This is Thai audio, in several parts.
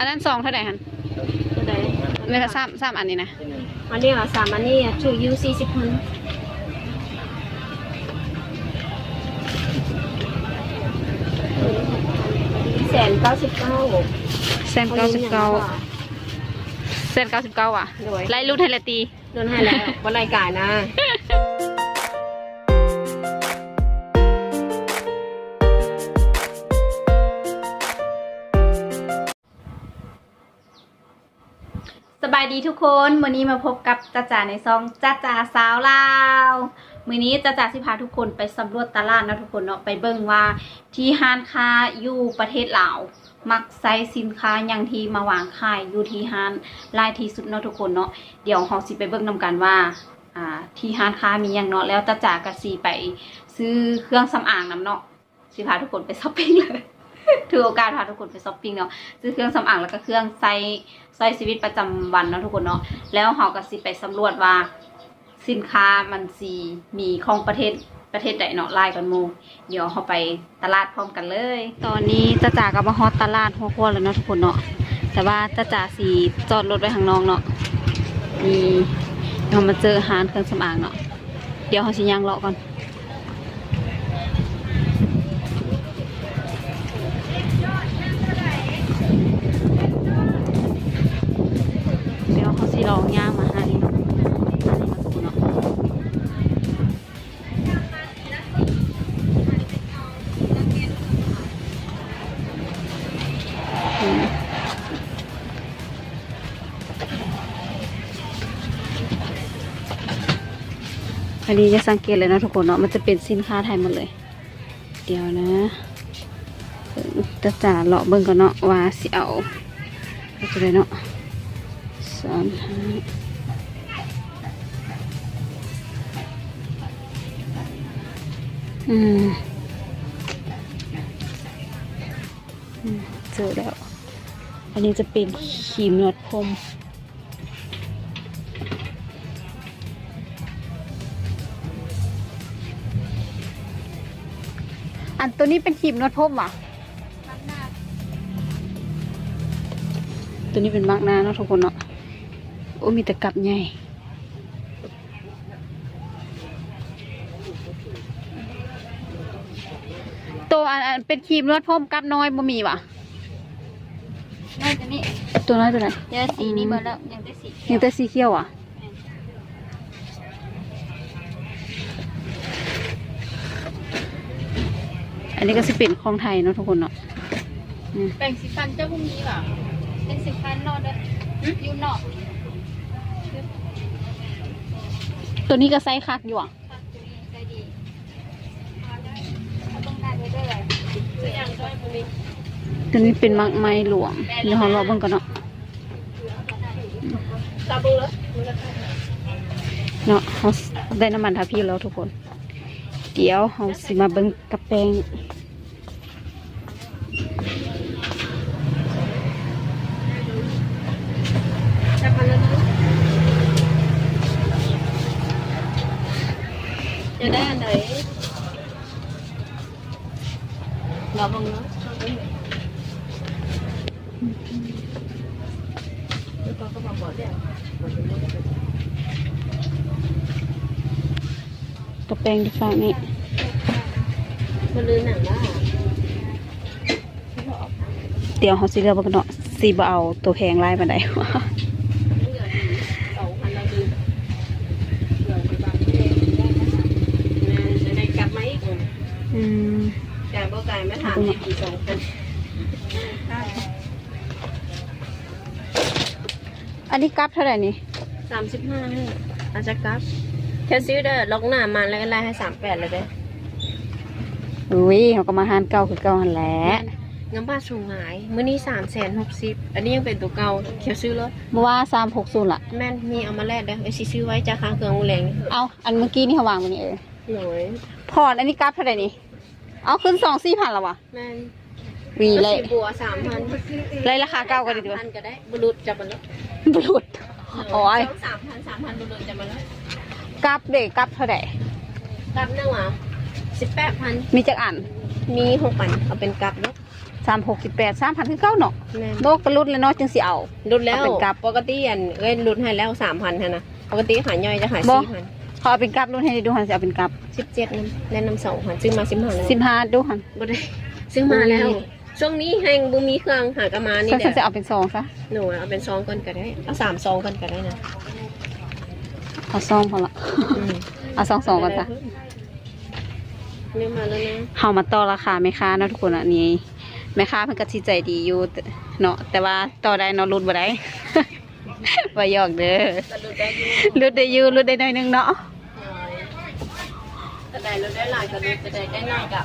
อันนั้นซองเท่าไหร่ฮันตัวใดไม่ก็ซ้ำซ้ำอันนี้นะอันนี้เหรอสามอันนี้อะถูกยูสี่สิบพันแสนเก้าสิบเก้าเส้นเก้าสิบเก้าเส้นเก้าสิบเก้าอะโดยไล่รุ่นไทยละตีโดนให้แล้ววันรายการนะ บายดีทุกคนวันนี้มาพบกับจ้าจ๋าในซองจ้าจ๋าสาวลาวมือนี้จ้าจ๋าสิพาทุกคนไปสำรวจตลาดนะทุกคนเนาะไปเบิ่งว่าที่ห้านค้าอยู่ประเทศลาวมักใช้สินค้าอย่างที่มาวางขายอยู่ที่ห้านลายที่สุดเนาะทุกคนเนาะเดี๋ยวเราสิไปเบิ่งนำกันว่าอ่าที่ห้านค้ามีอย่างเนาะแล้วจ้าจ๋าก็สิไปซื้อเครื่องสำอางนำเนาะสิพาทุกคนไปช้อปปิ้งเลย ถือโอกาสพาทุกคนไปช้อปปิ้งเนาะซื้อเครื่องสำอางแล้วก็เครื่องใช้ใช้ชีวิตประจำวันเนาะทุกคนเนาะแล้วเราก็สิไปสำรวจว่า สินค้ามันสีมีของประเทศประเทศใดเนาะไล่กันโมเดี๋ยวเราไปตลาดพร้อมกันเลย ตอนนี้จ้าจ๋ากับมาฮอตตลาดหัวขวแล้วเนาะทุกคนเนาะแต่ว่าจ้าจ๋าสีจอดรถไว้ข้างนอกเนาะมีเรามาเจอร้านเครื่องสำอางเนาะเดี๋ยวเราสิย่างเลาะก่อน อันนี้จะสังเกตเลยนะทุกคนเนาะมันจะเป็นสินค้าไทยหมดเลย เดี๋ยวนะจะจ่าเลาะเบิ่งก่อนเนาะว่าสิเอาเอาจะได้เนาะสามห้าอืมเจอแล้ว อันนี้จะเป็นครีมนวดผม อันตัวนี้เป็นครีมนวดผมว่ะตัวนี้เป็นมากหน้าเนาะทุกคนเนาะโอ้มีแต่กลับใหญ่ตัวอันอันเป็นครีมนวดผมกับน้อยบ่มีว่ะน่าจะนี่ตัวน้อยตัวไหนเดี๋ยวสีนี้เบอร์แล้วยังได้สีเขียัยงวแต่สีเขียวอะ อันนี้ก็สิเป็นของไทยเนาะทุกคนเนาะอืมแบ่งสีฟันเจ้าพวกนี้ป่ะเป็นสีฟันนอกเด้อยูนอกตัวนี้ก็ไซส์คักอยู่อะฟันตัวนี้ใจดีเขาต้องได้ด้วยเลยตัวอย่างด้วยพวกนี้ตัวนี้เป็นมักไม้หลวมเดี๋ยวเราลองเบิ่งกันเนาะซาบูเลยเนาะเขาได้น้ำมันทาพี่แล้วทุกคน เดี๋ยวเราสิมาเบิ่งกระแปง จะพันแล้วนะจะได้อันไหนรอบังเนาะแล้วก็บอกบอกเนี่ย กระแป งที่ฝั่งนี้มันลืมหนังว่าเดี๋ยวเขาสิเลือกเบิ่งกันเนาะสีบ่เอาตัวแพงไล่บันไดเหลือสองพันเราลืมเหลือไปบางที่ได้จะได้กลับมาอีกอืมแต่บ่ไก่ไม่ถามอีกกี่สองพันอันนี้กลับเท่าไหร่นี่สามสิบห้าอาจจะกลับแค่ซื้อเด้อล็อกหน้ามาแล้วก็ไล่ให้สามแปดเลยเด้ออุ้ยเขาก็มาหานเก่าคือเก่าหันแหละงั้นบ้านสูงหายมื้อนี้สามแสนหกสิบอันนี้ยังเป็นตัวเก่าเขียวซื้อรถเมื่อว่าสามหกศูนย์ละแม่นมีเอามาแลกเด้อไอ้สิซื้อไว้จากค้างเครื่องมูแรงเอาอันเมื่อกี้นี่เขาวางมันนี่เออหน่อยผ่อนอันนี้กลับเท่าไหร่นี่เอาขึ้นสองสี่พันแล้ววะแม่นวีเลยก็สิบัวสามพันเลยราคาเก่ากันดีกว่าพันก็ได้บุรุษจะมาแล้วบรุษโอ้ยสามพันสามพันบุรุษจะมาแล้ว กลับเด็กกลับเท่าไหร่กลับนั่งหวะสิบแปดพันมีจักอันมีหกพันเอาเป็นกลับเนาะสามหกสิบแปดสามพันคือเก้าเนาะแม่นโลกกระลุดเลยเนาะจึงสิเอารุดแล้วเอาเป็นกลับปกติอันเอ้ยรุดให้แล้วสามพันฮะนะปกติขายย่อยจะขายบ่สี่พันเขาเอาเป็นกลับรุ่นให้ดูหันสิเอาเป็นกลับสิบเจ็ดน้ำแนะนำสองพันซื้อมาสิบห้าแล้วสิบห้าดูหันบ่ได้ซื้อมาแล้วอุ้ยช่วงนี้แห่งบุมีเครื่องหากระมานี่ฉันเดี๋ยวจะเอาเป็นซองซะหนูเอาเป็นซองก่อนก็ได้เอาสามซองก่อนก็ได้นะ เอาซองพอละอืมเอาซองสองกันซะเนี่ยมาแล้วนะเฮามาต่อราคาแม่ค้าเนาะทุกคนอันนี้แม่ค้าเพิ่นก็สิใจดีอยู่แต่เนาะแต่ว่าต่อได้เนาะรุ่นบ่ได้บ่หยอกเด้อกระดูดได้อยู่รุ่นได้อยู่รุ่นได้หน่อยหนึงเนาะกระไดรถได้หลายกระดูดกระไดได้น้อยกับ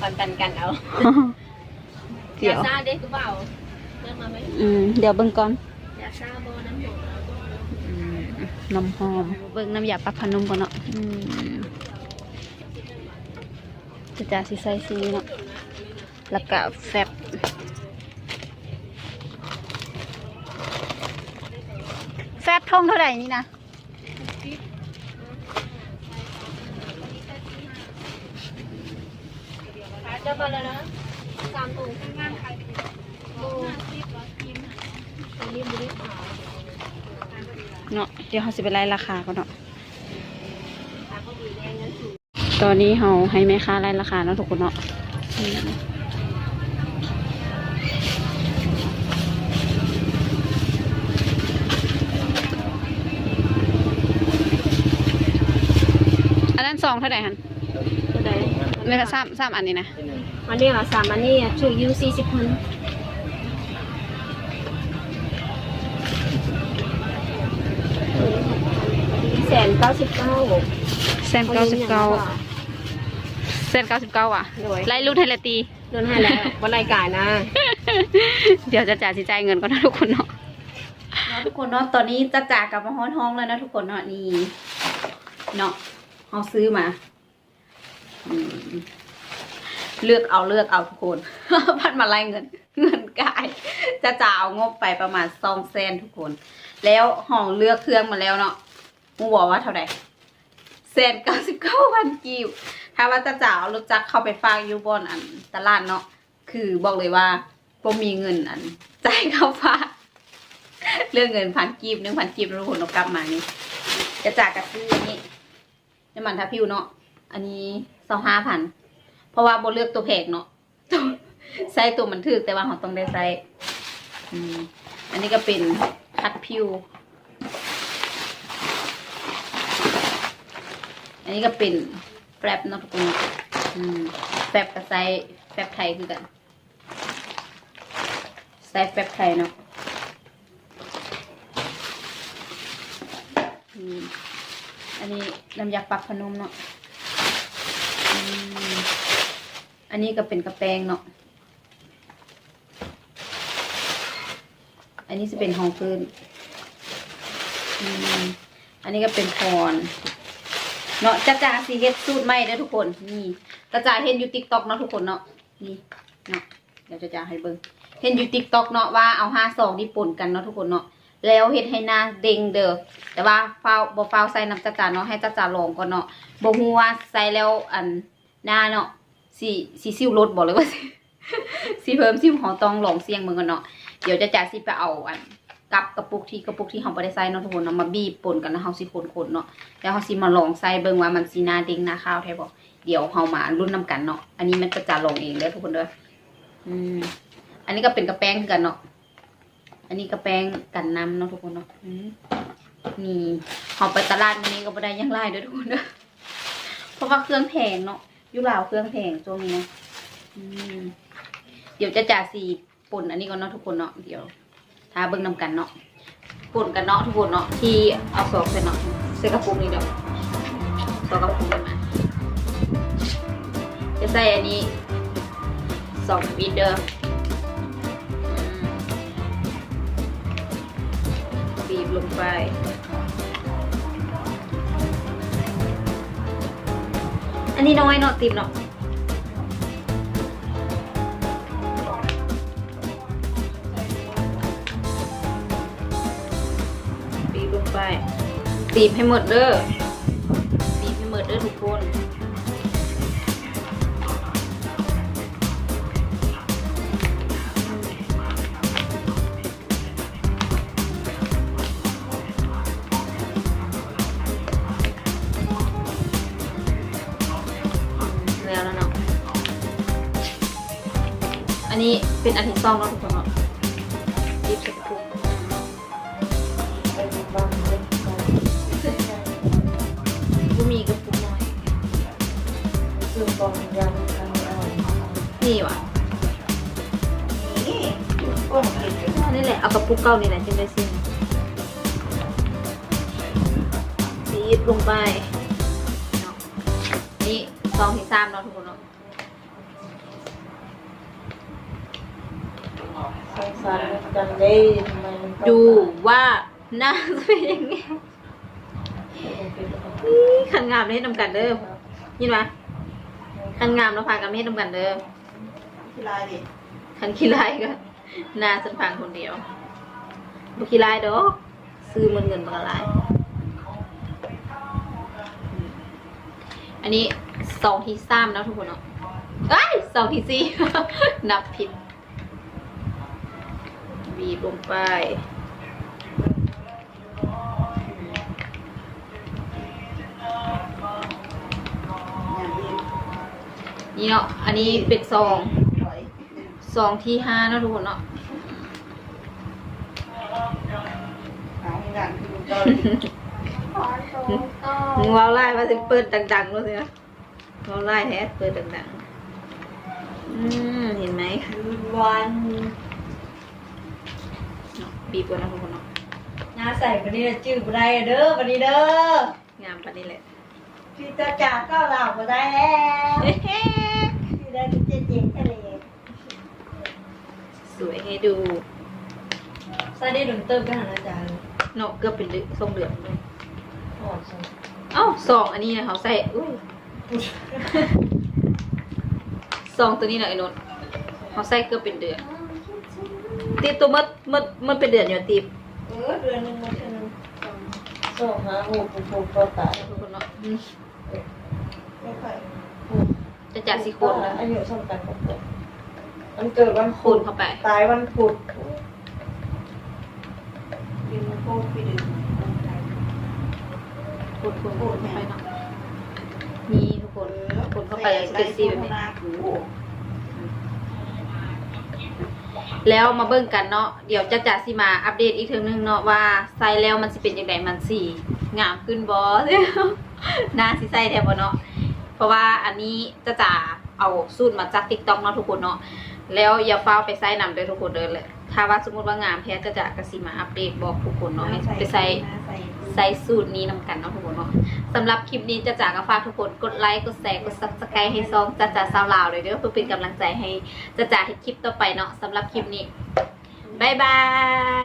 ปันปันๆกันเอาเดี๋ยวาซาเด็กก็เปล่าเริ่มมาไหมอืมเดี๋ยวเบิ่งก่อนยาซาโบน้ำหอม น้ำหอม เบิ่งน้ำยาปรับพนุ่มก่อนเนาะอืมจะจ่าสิใส่ซีเนาะแล้วก็แฟบแฟบทงเท่าไหร่นี่นะ เจอมาแล้วนะสามถุงข้างล่างใครโบอันนี้บริขาร เนาะเดี๋ยวเขาสิไปไล่ราคาก่อนเนาะตอนนี้เขาให้แม่ค้าไล่ราคาเนาะทุกคนเนาะอืมอันนั้นซองเท่าไหร่ฮันกระไดไม่ก็ซ้ำซ้ำอันนี้นะอันนี้อะสามอันนี้อะชื่อยูสี่สิบพัน แสนเก้าสิบเก้าเส้นเก้าสิบเก้าเส้นเก้าสิบเก้าอะโดยไล่รุ่นให้ละตีโดนให้แล้ววันรายการนะ เดี๋ยวจะจ่ายสิจ่ายเงินก่อนนะทุกคนเนาะทุกคนเนาะตอนนี้จะจ่ายกลับมาฮ้อนท้องแล้วนะทุกคนเนาะนี่เนาะเขาซื้อมาอืม เลือกเอาเลือกเอาทุกคนพันมาไล่เงิน เงินกาย จะจ่าเอางบไปประมาณสองแสนทุกคน แล้วห้องเลือกเครื่องมาแล้วเนาะมูบอกว่าเท่าไหร่แสนเก้าสิบเก้าพันกิวถ้าว่าจะจ่ายเอารถจักรเข้าไปฝากยูบอนอันตลาดเนาะคือบอกเลยว่าก็มีเงินอันจ่ายเข้าฝากเรื่องเงินพันกีบหนึ่งพันกีบแล้วทุกคนเอากลับมานี่จะจ่ายกับซื้ออันนี้น้ำมันทาพิวเนาะอันนี้สองห้าพัน เพราะว่าโบเลือกตัวแพงเนาะใส่ตัวมันถือแต่ว่าเราต้องได้ใส่อันนี้ก็เป็นคัดพิว อันนี้ก็เป็นแฟบเนาะทุกคนแฟบกับไซส์แฟบไทยคือกันไซส์แฟบไทยเนาะอันนี้น้ำยาปรับพนมเนาะ อันนี้ก็เป็นกระแปงเนาะ อันนี้จะเป็นห้องพื้น อันนี้ก็เป็นพรเนาะจ้าจ่าสีเฮ็ดสูตรใหม่เด้อทุกคน นี่จ้าจ่าเห็นอยู่ติ๊กต็อกเนาะทุกคนเนาะ นี่เนาะ เดี๋ยวจ้าจ่าให้เบิ่งเห็นอยู่ติ๊กต็อกเนาะว่าเอาห้าสองนี่ปนกันเนาะทุกคนเนาะ แล้วเฮ็ดให้หน้าเด้งเด้อ แต่ว่าฟ้าบ่ฟ้าใส่น้ำจ้าจ่าเนาะให้จ้าจ่าลองก่อนเนาะบ่ฮู้ว่าใส่แล้วอันหน้าเนาะ สิสิซิวรถบ่เลยว่าสิเพิ่มซิวหอตองหลงเสียงเบิ่งกันเนาะเดี๋ยวจ้าจ่าสิไปเอาอันกับกระปุกที่กระปุกที่เราบ่ได้ใส่เนาะทุกคนเนาะมาบีบปนกันแล้วเราสิคนๆเนาะแล้วเขาสิมาลองใส่เบิ่งว่ามันสีหน้าเด้งหน้าข้าวแท้บ่เดี๋ยวเขามารุ่นนำกันเนาะอันนี้มันก็จะลองเองเด้อทุกคนเด้ออืม อันนี้ก็เป็นกระแป้งกันเนาะอันนี้กระแป้งกันน้ำเนาะทุกคนเนาะอืมนี่เขาไปตลาดวันนี้ก็บ่ได้ยังไล่เด้อทุกคนเด้อเพราะว่าเครื่องแพงเนาะ ยุลาวเครื่องแพงช่วงนี้เนาะเดี๋ยวจะจ่าสีป่นอันนี้ก่อนเนาะทุกคนเนาะเดี๋ยวถ้าเบิ่งนำกันเนาะป่นกันเนาะทุกคนเนาะที่เอาซอกใส่เนาะใส่กระปุกนี้เดี๋ยวซอกกระปุกมาจะใส่อันนี้สองปีเดอร์บีบลงไป อันนี้น้อยเนาะติมเนาะบีบลงไปบีบให้หมดเด้อ เป็นอันที่สองเนาะทุกคนเนาะรีบใส่กระปุกผู้มีกระปุกน้อยคือกองยำทางเรานี่ว่ะนี่ก้องกินกันนี่แหละ เอากระปุกเก่านี่แหละจึงได้สิ้นซีดลงไปนี่ซองที่สามเนาะทุกคนเนาะ สงสารกันได้ทำไมมันต้องดูว่าหน้าจะเป็นยังไงอี้ขันงามได้ทำกันเด้อยินไหมขันงามเราพากันไม่ให้ทำกันเด้อกีฬาดิขันขี้ลายก็หน้าฉันพังคนเดียวบุขี้ลายดอกซื้อมันเงินบางลายอืมอันนี้สองที่สามแล้วทุกคนเนาะเอ้ยสองที่สี่นับผิด บีบลงไป นี่เนาะ อันนี้เป็นซองถอยซองที่ห้าเนาะทุกคนเนาะหางานคือเกาหลีมึงเว้าไล่มาสิเปิดดังๆรู้สินะเว้าไล่แฮะเปิดดังๆ อืม เห็นไหมคืนวัน เนาะบีบก่อนนะทุกคนเนาะน้าใส่วันนี้จื้อบ่ได้เด้อวันนี้เด้องามปานนี้แหละพี่จะจากก็เราบ่ได้แล้วเฮ้พี่ได้เจ๊เจ๊ทะเลสวยให้ดูซาได้ดนเติมไปหาอาจารย์เนาะเกือบเป็นเดือนทรงเดือนเลยหอดจังเอ้าซองอันนี้นะเขาใส่อุ้ยซองตัวนี้นะไอ้นนท์เขาใส่เกือบเป็นเดือน ตีตัวมดมดมดเป็นเดือนอยู่ตีบเออเดือนหนึงมันเท่านั้นสองหาหกหกก็ตายทุกคนเนาะอืมไม่ค่อยจะจัดสีโคนนะอายุสำคัญกับเกิดมันเกิดวันโคพุนธเข้าไปตายวันพุธกินโคตรไปดื่มโคนโคนโคนเข้าไปเนาะนี่ทุกคนโคนเข้าไปแล้วจะเป็นสีแบบนี้ แล้วมาเบิ่งกันเนาะเดี๋ยวจะจ่าสิมาอัปเดตอีกเทีนึงเนาะว่าใส่แล้วมันสิเป็นยังไงมันสีงามขึ้นบอสน่าสิใส่แทบเนาะเพราะว่าอันนี้จะจ่าเอาสูตรมาจากติ๊กต็อกเนาะทุกคนเนาะแล้วอย่าเฝ้าไปใส่นำเด้อทุกคนเด้อเลยถ้าว่าสมมติว่างามแพ้จะจ่ากสิมาอัปเดตบอกทุกคนเนาะให้ไปใส่ ใส่สูตรนี้นำกันเนาะทุกคนเนาะสำหรับคลิปนี้จะจากก็ฝากทุกคนกดไลค์กดแชร์กดซับสไครต์ให้ซองจะจ่าสาวลาวเลยเด้อเพื่อเป็นกำลังใจให้จะจ่าให้คลิปต่อไปเนาะสำหรับคลิปนี้บายบาย